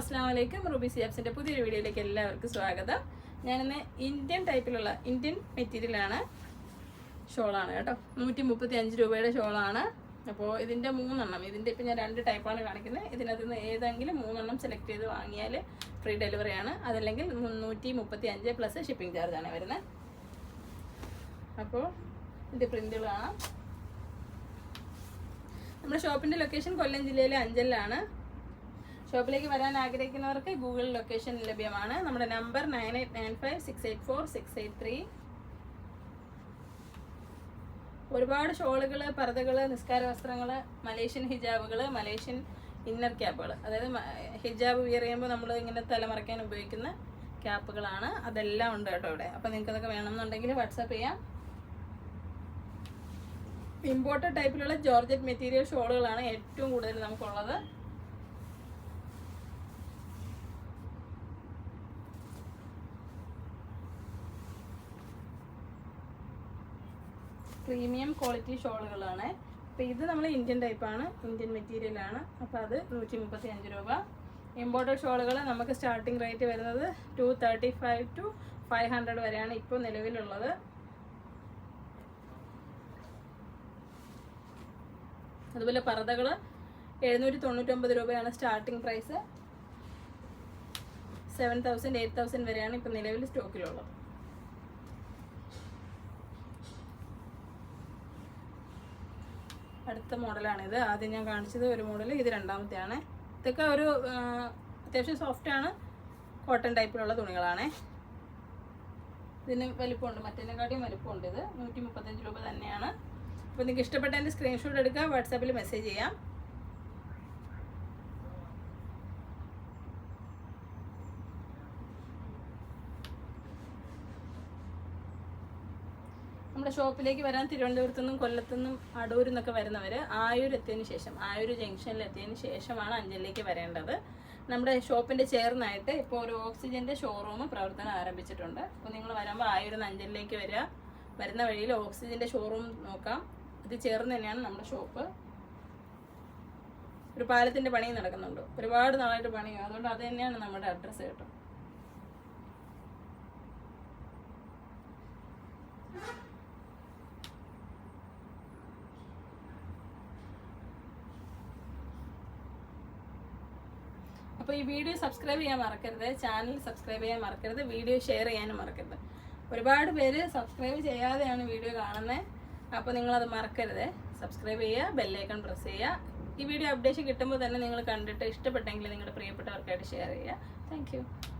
അസ്സാം വലൈക്കും റൂബി സിയാബ്സിന്റെ പുതിയൊരു വീഡിയോയിലേക്ക് എല്ലാവർക്കും സ്വാഗതം. ഞാനിന്ന് ഇന്ത്യൻ ടൈപ്പിലുള്ള ഇന്ത്യൻ മെറ്റീരിയലാണ്. ഷോളാണ് കേട്ടോ. നൂറ്റി മുപ്പത്തി അഞ്ച് രൂപയുടെ ഷോളാണ്. അപ്പോൾ ഇതിന്റെ മൂന്നെണ്ണം ഇതിന്റെ ഇപ്പം ഞാൻ രണ്ട് ടൈപ്പാണ് കാണിക്കുന്നത്. ഇതിനകത്ത് നിന്ന് ഏതെങ്കിലും മൂന്നെണ്ണം സെലക്ട് ചെയ്ത് വാങ്ങിയാൽ ഫ്രീ ഡെലിവറി ആണ്. അതല്ലെങ്കിൽ മുന്നൂറ്റി മുപ്പത്തി അഞ്ച് പ്ലസ് ഷിപ്പിംഗ് ചാർജാണ് വരുന്നത് അപ്പോൾ ഇതിന്റെ പ്രിന്റുകൾ കാണാം. നമ്മുടെ ഷോപ്പിന്റെ ലൊക്കേഷൻ കൊല്ലം ജില്ലയിലെ അഞ്ചലിലാണ്. ഷോപ്പിലേക്ക് വരാൻ ആഗ്രഹിക്കുന്നവർക്ക് ഗൂഗിൾ ലൊക്കേഷൻ ലഭ്യമാണ്. നമ്മുടെ number nine eight nine five six eight four six eight three. ഒരുപാട് ഷോളുകൾ പർദ്ദകൾ നിസ്കാര വസ്ത്രങ്ങൾ മലേഷ്യൻ ഹിജാബുകൾ മലേഷ്യൻ ഇന്നർ ക്യാപ്പുകൾ അതായത് ഹിജാബ് വിയർ ചെയ്യുമ്പോൾ നമ്മൾ ഇങ്ങനെ തലമറയ്ക്കാൻ ഉപയോഗിക്കുന്ന ക്യാപ്പുകളാണ്. അതെല്ലാം ഉണ്ട് കേട്ടോ ഇവിടെ. അപ്പോൾ നിങ്ങൾക്ക് അതൊക്കെ വേണമെന്നുണ്ടെങ്കിൽ വാട്സാപ്പ് ചെയ്യാം. ഇമ്പോർട്ടഡ് ടൈപ്പിലുള്ള ജോർജറ്റ് മെറ്റീരിയൽ ഷോളുകളാണ് ഏറ്റവും കൂടുതൽ നമുക്കുള്ളത്. പ്രീമിയം ക്വാളിറ്റി ഷോളുകളാണ്. അപ്പോൾ ഇത് നമ്മൾ ഇന്ത്യൻ ടൈപ്പാണ് ഇന്ത്യൻ മെറ്റീരിയലാണ് അപ്പോൾ അത് നൂറ്റി മുപ്പത്തി അഞ്ച് രൂപ. ഇമ്പോർട്ടഡ് ഷോളുകൾ നമുക്ക് സ്റ്റാർട്ടിംഗ് റേറ്റ് വരുന്നത് two thirty five to five hundred വരെയാണ് ഇപ്പോൾ നിലവിലുള്ളത്. അതുപോലെ പർദ്ദകൾ എഴുന്നൂറ്റി തൊണ്ണൂറ്റൊമ്പത് രൂപയാണ് starting price seven thousand eight thousand വരെയാണ് ഇപ്പോൾ നിലവിൽ സ്റ്റോക്കിലുള്ളത് അടുത്ത മോഡലാണിത്. ആദ്യം ഞാൻ കാണിച്ചത് ഒരു മോഡൽ ഇത് രണ്ടാമത്തെയാണ്. ഇതൊക്കെ ഒരു അത്യാവശ്യം സോഫ്റ്റ് ആണ്. കോട്ടൺ ടൈപ്പിലുള്ള തുണികളാണ്. ഇതിന് വലിപ്പമുണ്ട്. മറ്റേതിനെക്കാട്ടിയും വലിപ്പമുണ്ട് ഇത്. നൂറ്റി മുപ്പത്തഞ്ച് രൂപ തന്നെയാണ്. അപ്പോൾ നിങ്ങൾക്ക് ഇഷ്ടപ്പെട്ട എന്റെ സ്ക്രീൻഷോട്ട് എടുക്കുക വാട്സാപ്പിൽ മെസ്സേജ് ചെയ്യാം. നമ്മുടെ ഷോപ്പിലേക്ക് വരാൻ തിരുവനന്തപുരത്തു നിന്നും കൊല്ലത്തു നിന്നും അടൂരിൽ നിന്നൊക്കെ വരുന്നവർ ആയൂർ എത്തിയതിന് ശേഷം ആയൂർ ജംഗ്ഷനിൽ എത്തിയതിന് ശേഷമാണ് അഞ്ചലിലേക്ക് വരേണ്ടത്. നമ്മുടെ ഷോപ്പിന്റെ ചേർന്നായിട്ട് ഇപ്പോൾ ഒരു ഓക്സിജന്റെ ഷോറൂം പ്രവർത്തനം ആരംഭിച്ചിട്ടുണ്ട്. അപ്പോൾ നിങ്ങൾ വരുമ്പോൾ ആയൂർ നിന്ന് അഞ്ചലിലേക്ക് വരിക വരുന്ന വഴിയിൽ ഓക്സിജന്റെ ഷോറൂം നോക്കാം. ഇത് ചേർന്ന് തന്നെയാണ് നമ്മുടെ ഷോപ്പ്. ഒരു പാലത്തിന്റെ പണി നടക്കുന്നുണ്ട്. ഒരുപാട് നാളായിട്ട് പണിയും അതുകൊണ്ട് അത് തന്നെയാണ് നമ്മുടെ അഡ്രസ്സ് കേട്ടോ. അപ്പോൾ ഈ വീഡിയോ സബ്സ്ക്രൈബ് ചെയ്യാൻ മറക്കരുത്. ചാനൽ സബ്സ്ക്രൈബ് ചെയ്യാൻ മറക്കരുത്. വീഡിയോ ഷെയർ ചെയ്യാനും മറക്കരുത്. ഒരുപാട് പേര് സബ്സ്ക്രൈബ് ചെയ്യാതെയാണ് വീഡിയോ കാണുന്നത് അപ്പോൾ നിങ്ങളത് മറക്കരുത്. സബ്സ്ക്രൈബ് ചെയ്യുക ബെല്ലൈക്കൺ പ്രസ് ചെയ്യുക. ഈ വീഡിയോ അപ്ഡേഷൻ കിട്ടുമ്പോൾ തന്നെ നിങ്ങൾ കണ്ടിട്ട് ഇഷ്ടപ്പെട്ടെങ്കിൽ നിങ്ങളുടെ പ്രിയപ്പെട്ടവർക്കായിട്ട് ഷെയർ ചെയ്യുക. താങ്ക്